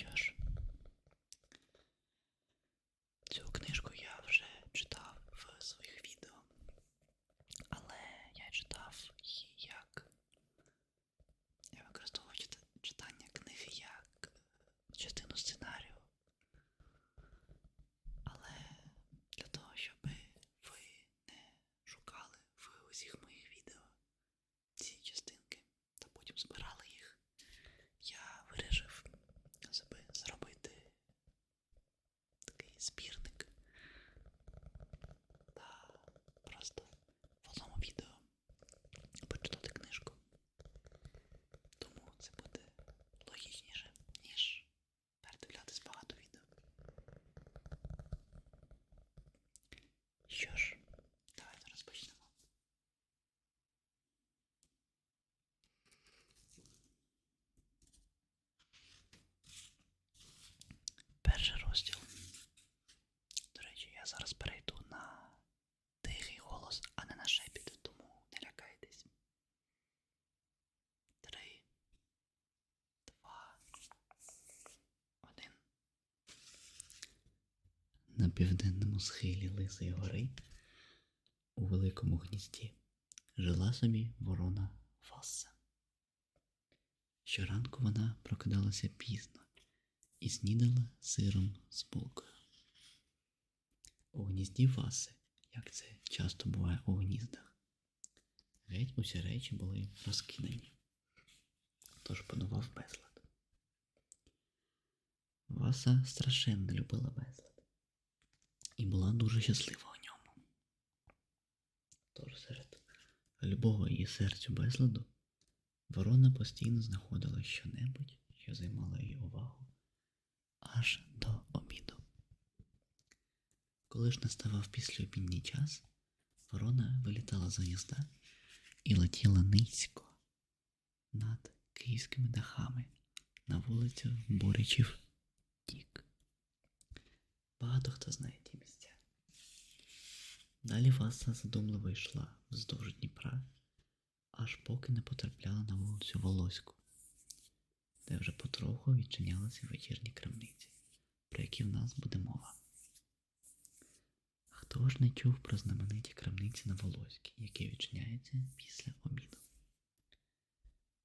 gerekiyor. Південному схилі Лисої гори у великому гнізді жила собі ворона Васса. Щоранку вона прокидалася пізно і снідала сиром з булкою. У гнізді Васи, як це часто буває у гніздах, геть усі речі були розкидані, тож панував безлад. Васа страшенно любила безлад і була дуже щаслива у ньому. Тож серед любого її серцю безладу ворона постійно знаходила щонебудь, що займало її увагу аж до обіду. Коли ж наставав післяобідній час, ворона вилітала з гнізда і летіла низько над київськими дахами на вулицю Боричів Тік. Багато хто знає ті місця. Далі Васа задумливо йшла вздовж Дніпра, аж поки не потрапляла на вулицю Волоську, де вже потроху відчинялися вечірні крамниці, про які в нас буде мова. Хто ж не чув про знамениті крамниці на Волоській, які відчиняються після обіду?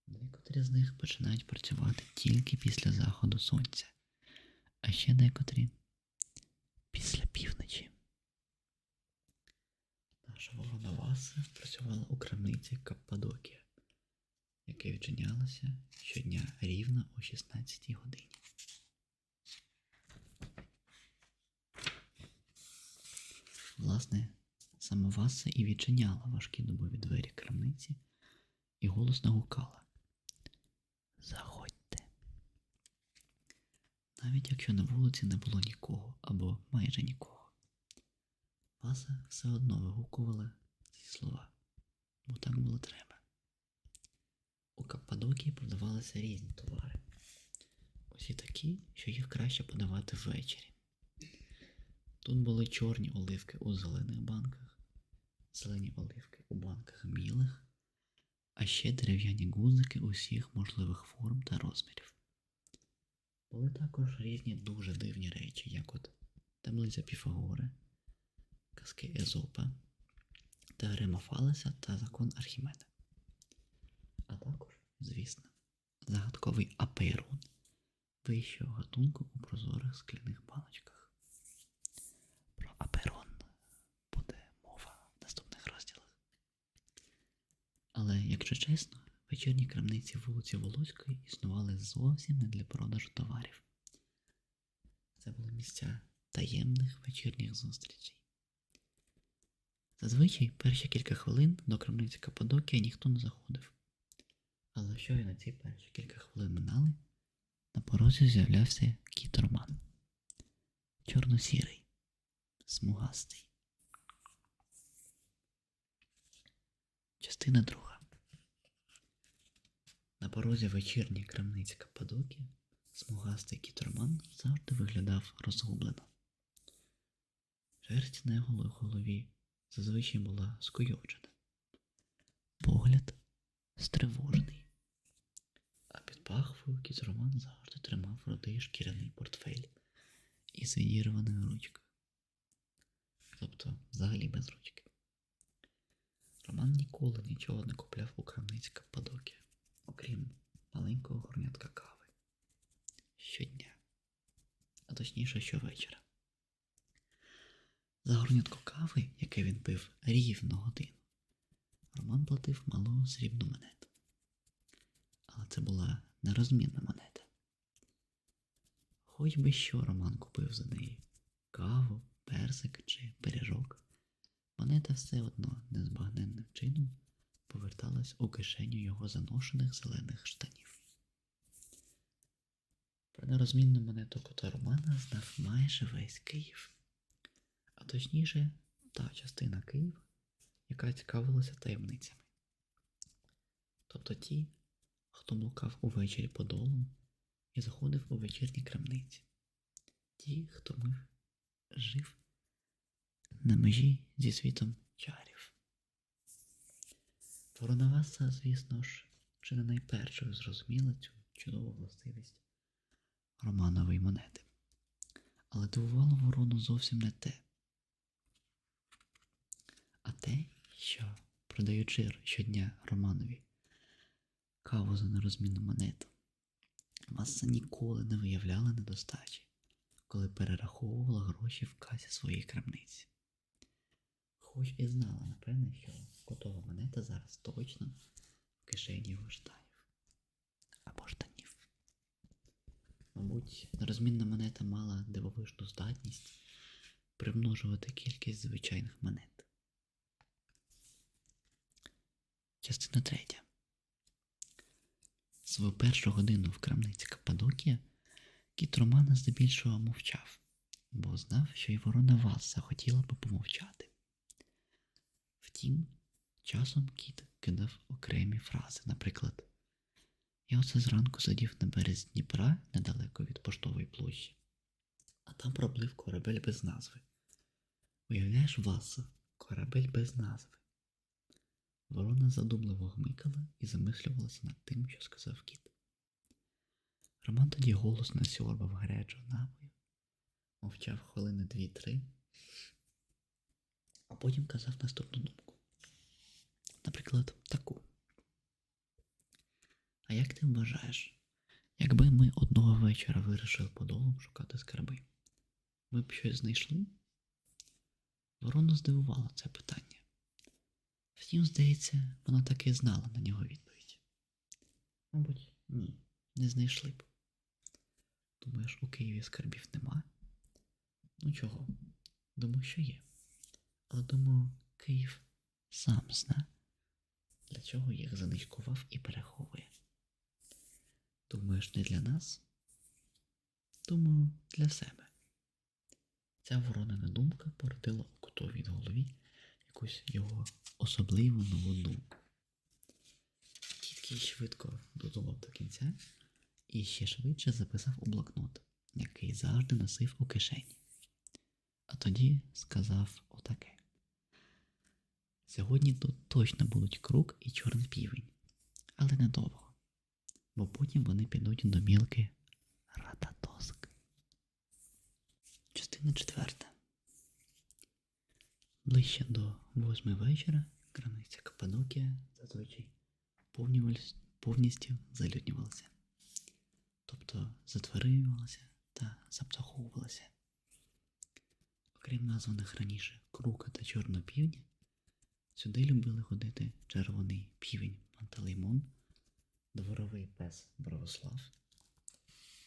Декотрі з них починають працювати тільки після заходу сонця, а ще декотрі після півночі. Наша ворона Васа працювала у крамниці Каппадокія, яке відчинялося щодня рівно о 16 годині. Власне, саме Васа і відчиняла важкі дубові двері крамниці і голосно гукала. Заходьте. Навіть якщо на вулиці не було нікого або майже нікого. Васа все одно вигукувала ці слова, бо так було треба. У Каппадокії продавалися різні товари. Усі такі, що їх краще подавати ввечері. Тут були чорні оливки у зелених банках, зелені оливки у банках білих, а ще дерев'яні гузики усіх можливих форм та розмірів. Були також різні дуже дивні речі, як от таблиця Піфагора, казки Езопа, теорема Фалеса та закон Архімеда. А також, звісно, загадковий аперун вищого гатунку у прозорих скляних баночках. Про аперон буде мова в наступних розділах. Але, якщо чесно, вечірні крамниці вулиці Волоської існували зовсім не для продажу товарів. Це були місця таємних вечірніх зустрічей. Зазвичай перші кілька хвилин до крамниці Каппадокія ніхто не заходив. Але щойно ці перші кілька хвилин минали, на порозі з'являвся кіт Роман. Чорно-сірий, смугастий. Частина друга. На порозі вечірньої крамниці Каппадокія смугастий кіт завжди виглядав розгублено. Шерсть на його голові зазвичай була скуйовджена. Погляд стривожений. А під пахвою кіт Роман завжди тримав рудий шкіряний портфель із відірваною ручкою. Тобто взагалі без ручки. Роман ніколи нічого не купляв у крамниці Каппадокія, окрім маленького горнятка кави. Щодня, а точніше щовечора. За горнятко кави, яке він пив рівно годину, Роман платив малу срібну монету. Але це була нерозмінна монета. Хоч би що Роман купив за неї каву, персик чи пиріжок, монета все одно незбагненним чином поверталась у кишеню його заношених зелених штанів. Про нерозмінну монету кота Романа знав майже весь Київ, а точніше, та частина Києва, яка цікавилася таємницями. Тобто ті, хто блукав увечері по долам і заходив у вечірні крамниці. Ті, хто мив, жив на межі зі світом чарів. Воронаваса, звісно ж, чи не найпершою зрозуміла цю чудову властивість Романової монети. Але дивувало ворону зовсім не те. А те, що, продаючи щодня Романові каву за нерозмінну монету, Маса ніколи не виявляла недостачі, коли перераховувала гроші в касі своєї крамниці. Хоч і знала, напевне, що котова монета зараз точно в кишені його штанів або штанів. Мабуть, нерозмінна монета мала дивовижну здатність примножувати кількість звичайних монет. Частина третя. Свою першу годину в крамниці Каппадокія кіт Романа здебільшого мовчав, бо знав, що й ворона Васа хотіла би помовчати. Втім, часом кіт кидав окремі фрази, наприклад, я оце зранку сидів на березі Дніпра недалеко від поштової площі, а там проплив корабель без назви. Уявляєш, Васа, корабель без назви. Ворона задумливо гмикала і замислювалася над тим, що сказав кіт. Роман тоді голосно сьорбав гарячого напою, мовчав хвилини дві-три, а потім казав наступну думку. Наприклад, таку. А як ти вважаєш, якби ми одного вечора вирішили по долам шукати скарби, ми б щось знайшли? Ворона здивувала це питання. Втім, здається, вона таки знала на нього відповідь. Мабуть, ні, не знайшли б. Думаєш, у Києві скарбів нема? Ну чого? Думаю, що є. Але думаю, Київ сам зна, для чого їх заничкував і переховує. Думаєш, не для нас? Думаю, для себе. Ця воронена думка породила у котові голові якусь його особливу нову думку. Кіткий швидко додумав до кінця і ще швидше записав у блокнот, який завжди носив у кишені. А тоді сказав отаке. Сьогодні тут точно будуть крук і чорний півень, але недовго, бо потім вони підуть до мілки Рататоск. Частина четверта. Ближче до восьми вечора крамниця Каппадокія зазвичай повністю залюднювалася, тобто затворювалася та заптаховувалася. Окрім названих раніше Крука та Чорного півня, сюди любили ходити червоний півень Пантелеймон, дворовий пес Бровослав,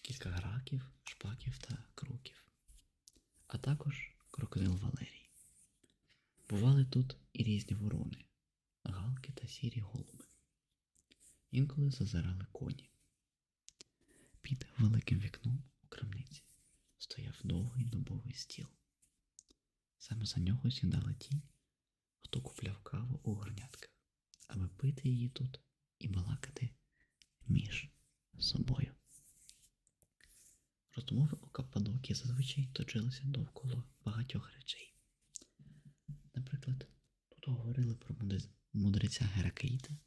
кілька граків, шпаків та круків, а також крокодил Валерій. Бували тут і різні ворони, галки та сірі голуби. Інколи зазирали коні. Під великим вікном у крамниці стояв довгий дубовий стіл. Саме за нього сідали ті, хто купляв каву у горнятках, аби пити її тут і балакати між собою. Розмови у Каппадокії зазвичай точилися довкола багатьох речей. Наприклад, тут говорили про мудреця Геракеїта,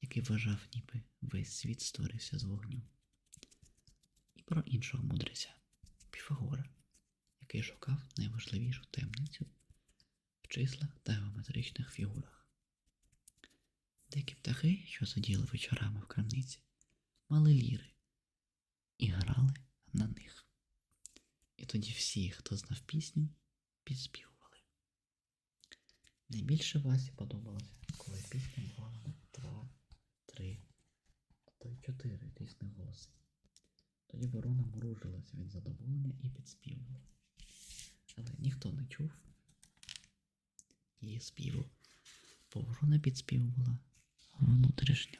який вважав, ніби весь світ створився з вогню, і про іншого мудреця Піфагора, який шукав найважливішу таємницю числах та геометричних фігурах. Деякі птахи, що сиділи вечорами в крамниці, мали ліри і грали на них. І тоді всі, хто знав пісню, підспівували. Найбільше Васі подобалося, коли пісня була на два, три, а то й чотири різних голоси. Тоді ворона мружилась від задоволення і підспівувала. Але ніхто не чув її співу, бо ворона підспівувала внутрішньо,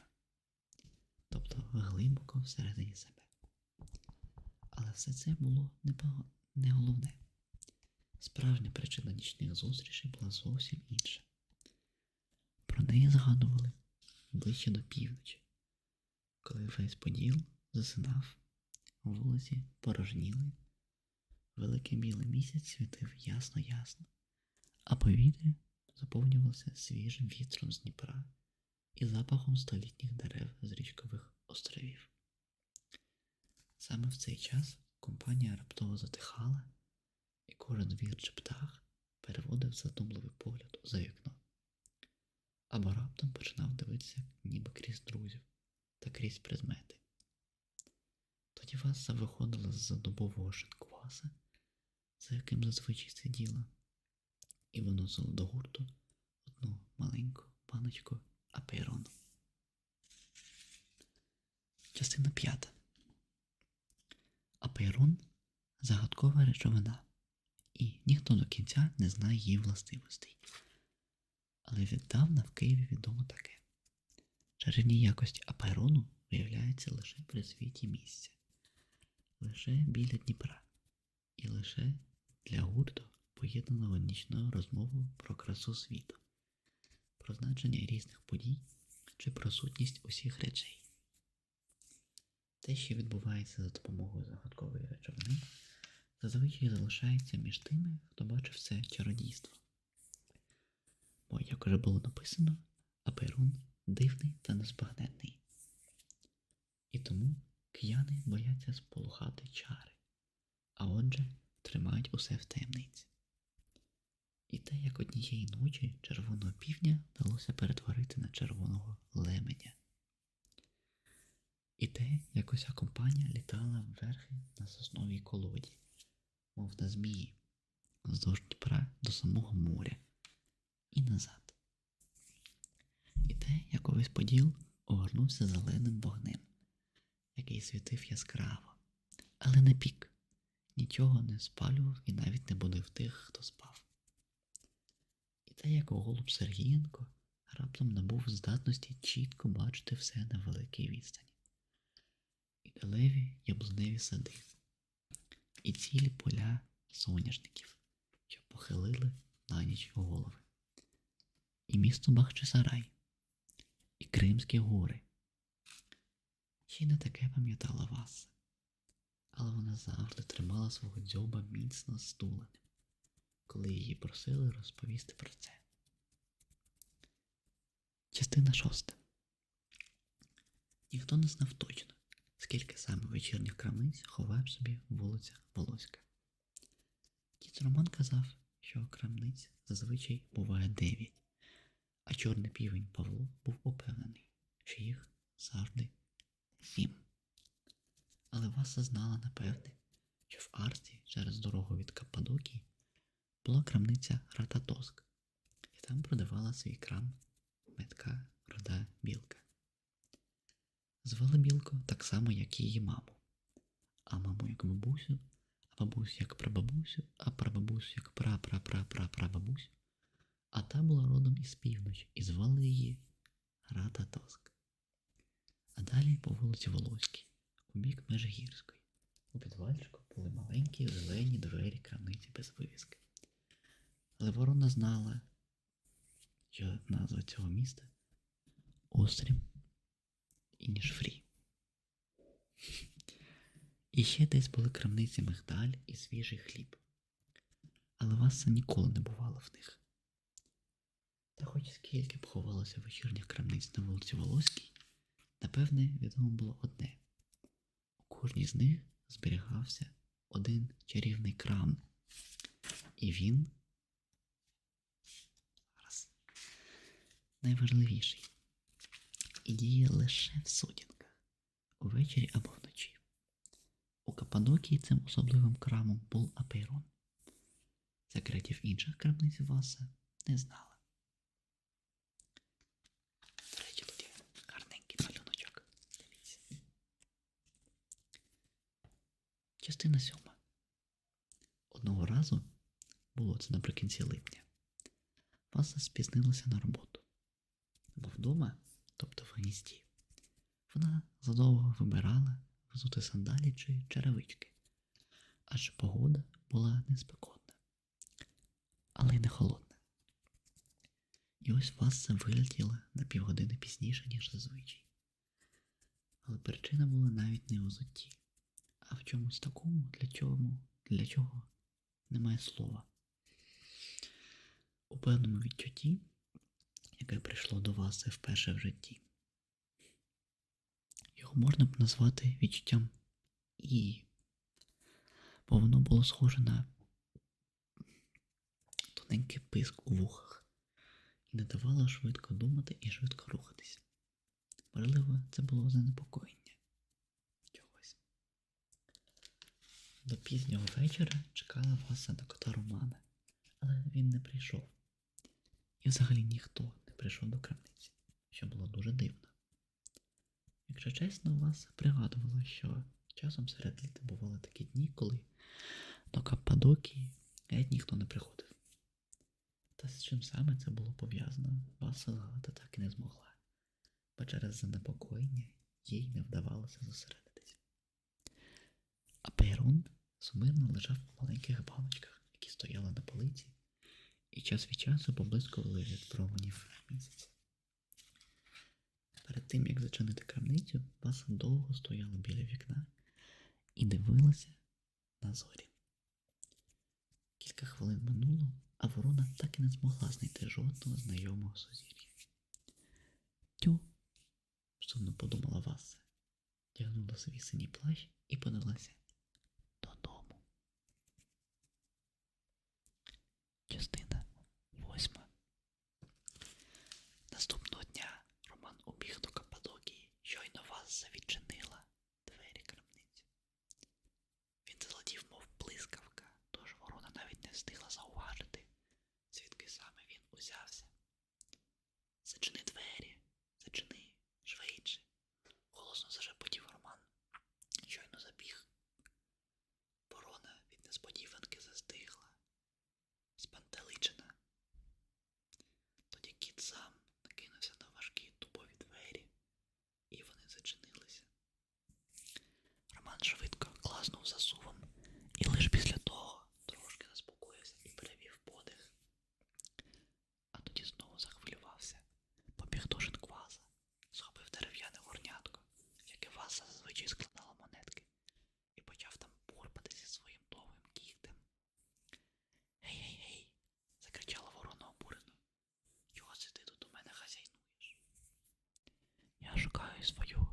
тобто глибоко всередині себе. Але все це було не головне. Справжня причина нічних зустрічей була зовсім інша. Про неї згадували ближче до півночі, коли весь поділ засинав, вулиці порожніли, великий білий місяць світив ясно-ясно, а повітря заповнювалося свіжим вітром з Дніпра і запахом столітніх дерев з річкових островів. Саме в цей час компанія раптово затихала, і кожен звір чи птах переводив задумливий погляд за вікно. Або раптом починав дивитися ніби крізь друзів та крізь предмети. Тоді Васа виходила з задубового шинкваса, за яким зазвичай сиділа, і виносила до гурту одну маленьку баночку аперону. Частина п'ята. Аперон загадкова речовина, і ніхто до кінця не знає її властивостей. Але віддавна в Києві відомо таке. Чарівні якості аперону виявляються лише при світі місця, лише біля Дніпра, і лише для гурту, поєднаного нічною розмовою про красу світу, про значення різних подій чи про сутність усіх речей. Те, що відбувається за допомогою загадкової речовини, зазвичай залишається між тими, хто бачив це чародійство. Бо, як уже було написано, Аперун дивний та незбагненний. І тому кияни бояться сполохати чари, а отже, тримають усе в таємниці. І те, як однієї ночі червоного півня вдалося перетворити на червоного леменя. І те, як уся компанія літала вверхи на сосновій колоді, мов на змії, вздовж Дніпра до самого моря і назад. І те, як увесь поділ огорнувся зеленим вогнем, який світив яскраво, але не пік, нічого не спалював і навіть не будив тих, хто спав. Те, як голуб Сергієнко раптом набув здатності чітко бачити все на великій відстані. І далеві яблуневі сади, і цілі поля соняшників, що похилили на ніч голови, і місто Бахчисарай, і Кримські гори. Ще й не таке пам'ятала Васа, але вона завжди тримала свого дзьоба міцно стуленим, коли її просили розповісти про це. Частина шоста. Ніхто не знав точно, скільки саме вечірніх крамниць ховає в собі вулиця Волоська. Дід Роман казав, що крамниць зазвичай буває дев'ять, а чорний півень Павло був упевнений, що їх завжди сім. Але Васа знала напевне, що в Арсі через дорогу від Каппадокії була крамниця Рататоск, і там продавала свій крам метка рода білка. Звали білку так само, як її маму, а маму як бабусю, а бабусю як прабабусю, а прабабусю як пра-пра-пра-пра-прабабусю. А та була родом із півночі і звали її Рататоск. А далі по вулиці Волоській, у бік Межигірської. У підвальчику були маленькі зелені двері крамниці без вивіски. Але ворона знала, що назва цього міста Острім і Ніжфрі. І ще десь були крамниці мигдаль і свіжий хліб. Але Васа ніколи не бувала в них. Та хоч скільки б ховалося вечірніх крамниць на вулиці Волоській, напевне, відомо було одне. У кожній з них зберігався один чарівний крам, і він найважливіший і діє лише в сутінках, увечері або вночі. У Каппадокії цим особливим крамом був Апейрон. Секретів інших крамниць Васа не знала. Речі, тут є гарненький малюночок. Дивіться. Частина сьома. Одного разу, було це наприкінці липня, Васа спізнилася на роботу. Бо вдома, тобто в гнізді, вона задовго вибирала взути сандалі чи черевички, адже погода була не спекотна, але й не холодна. І ось Васа вилетіла на півгодини пізніше, ніж зазвичай. Але причина була навіть не у взутті, а в чомусь такому, для чого, для чого немає слова. У певному відчутті, яке прийшло до вас вперше в житті. Його можна б назвати відчуттям і, бо воно було схоже на тоненький писк у вухах і не давало швидко думати і швидко рухатися. Можливо, це було занепокоєння чогось. До пізнього вечора чекала Васа на кота Романа, але він не прийшов. І взагалі ніхто прийшов до крамниці, що було дуже дивно. Якщо чесно, вас пригадувало, що часом серед літа бували такі дні, коли до Каппадокії геть ніхто не приходив. Та з чим саме це було пов'язано, Васа згадати так і не змогла, бо через занепокоєння їй не вдавалося зосередитися. А Пейрон сумирно лежав у маленьких баночках, які стояли на полиці, і час від часу поблискували від променів місяця. Перед тим, як зачинити крамницю, Васа довго стояла біля вікна і дивилася на зорі. Кілька хвилин минуло, а ворона так і не змогла знайти жодного знайомого сузір'я. Тю, сумно подумала Васа, тягнула свій синій плащ і подалася додому. Частина восьма. Наступного дня Роман убіг до Каппадокії, щойно Васа відчинила двері крамниці. Він залетів, мов блискавка, тож ворона навіть не встигла зауважити, звідки саме він узявся. Зачини двері, зачини, швидше, голосно зашепотів Роман. Щойно забіг. Ворона від несподіванки застигла, спантеличена. Тоді кіт сам накинувся на важкі дубові двері, і вони зачинилися. Роман швидко класнув засувом і лише після того трошки заспокоївся і перевів подих. А тоді знову захвилювався, побіг до шинкваза, схопив дерев'яне горнятко, в яке Васа зазвичай складала монетки, і почав там порпатися своїм довгим кігтем. Гей, гей, гей, закричала ворона обурено. Чого це ти тут у мене хазяйнуєш? Я шукаю свою